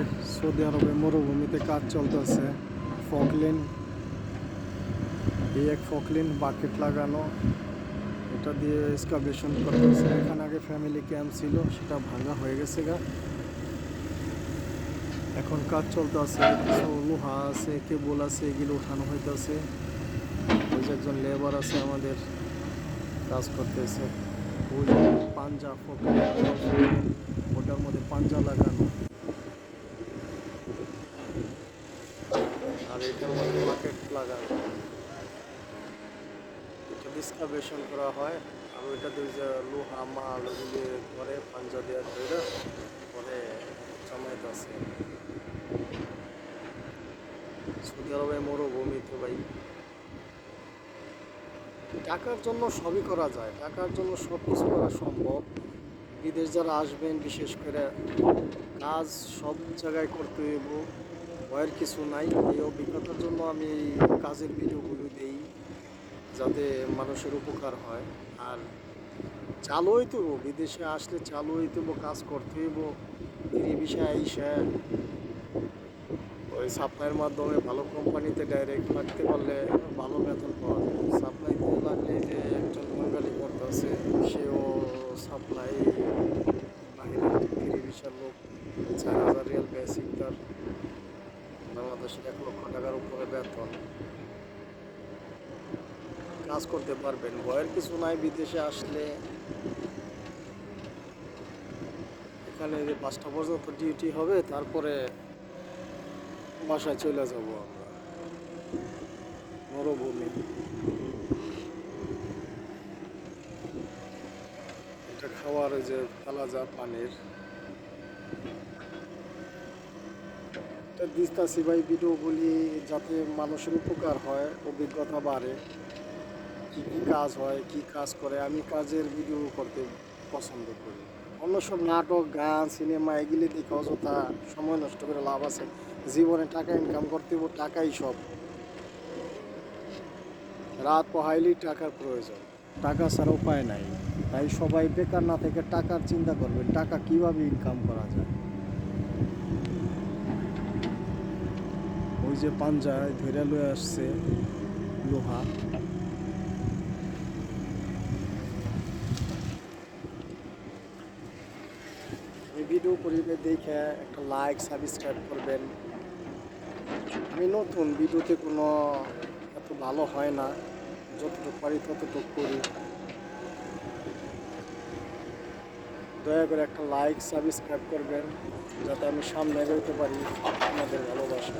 হয়। সৌদি আরবে মরুভূমিতে কাজ চলতেছে। ফকলিন এই এক ফকলিন বাকেট লাগানো। এটা দিয়ে এক্সকাভেশন করতেছে। এখানে আগে ফ্যামিলি ক্যাম্প ছিল, সেটা ভাঙা হয়ে গেছে গা। এখন কাজ চলতেছে। কিছু লোহা আছে, কেবল আছে, এগুলো উঠানো হইতেছে। ওই যে একজন লেবার আছে আমাদের, কাজ করতেছে। ওই পাঞ্জা ফকলিন ওটার মধ্যে পাঞ্জা লাগানো। এটা ডিসকাভেশন করা হয়। আর ওইটাতে ওই যে লোহা, মাল ওগুলি পরে পাঞ্জা দেওয়া ধরে পরে জমাইতে আছে। সৌদি আরবে মরুভূমি তো ভাই। টাকার জন্য সবই করা যায়। টাকার জন্য সব কিছু করা সম্ভব। বিদেশ যারা আসবেন, বিশেষ করে কাজ সব জায়গায় করতে হইব। ভয়ের কিছু নাই। এই অভিজ্ঞতার জন্য আমি এই কাজের ভিডিওগুলো দিই যাতে মানুষের উপকার হয়। আর চালু হইতে হইব, বিদেশে আসলে চালু হইতে হইব, কাজ করতে হইব এই বিষয়ে ওই সাপ্লাইয়ের মাধ্যমে ভালো কোম্পানিতে ডাইরেক্ট লাগতে পারলে ভালো বেতন পাওয়া যায়। সাপ্লাইতে লাগলে যে একজন বাঙালি করতে আছে সেও বাংলাদেশের এক লক্ষ টাকার উপরে বেতন। কাজ করতে পারবেন। ভয়ের কিছু নাই, বিদেশে আসলে। এখানে যে পাঁচটা পর্যন্ত ডিউটি হবে, তারপরে বাসায় চলে যাব আমরা। মরুভূমি। এটা খাওয়ার যে কালাজা পানির। এটা দিস্তাছি ভাই ভিডিওগুলি যাতে মানুষের উপকার হয়, অভিজ্ঞতা বাড়ে, কী কী কাজ হয়, কী কাজ করে, আমি কাজের ভিডিও করতে পছন্দ করি। অন্য সব নাটক, গান সিনেমা এগুলি দেখে অযথা সময় নষ্ট করে লাভ আছে। জীবনে টাকা ইনকাম করতে হইব, টাকাই সব। রাত পোহাইলেই টাকার প্রয়োজন। টাকা ছাড়া উপায় নাই। তাই সবাই বেকার না থেকে টাকার চিন্তা করবেন, টাকা কীভাবে ইনকাম করা যায়? যে পাঞ্জায় ধরে লয়ে আসছে লোহা। এই ভিডিও করিবে দেখে একটা লাইক সাবস্ক্রাইব করবেন। আমি নতুন ভিডিওতে কোনো এত ভালো হয় না। যতটুকু পারি ততটুকু করি। দয়া করে একটা লাইক সাবস্ক্রাইব করবেন যাতে আমি সামনে এগোতে পারি আপনাদের ভালোবাসা।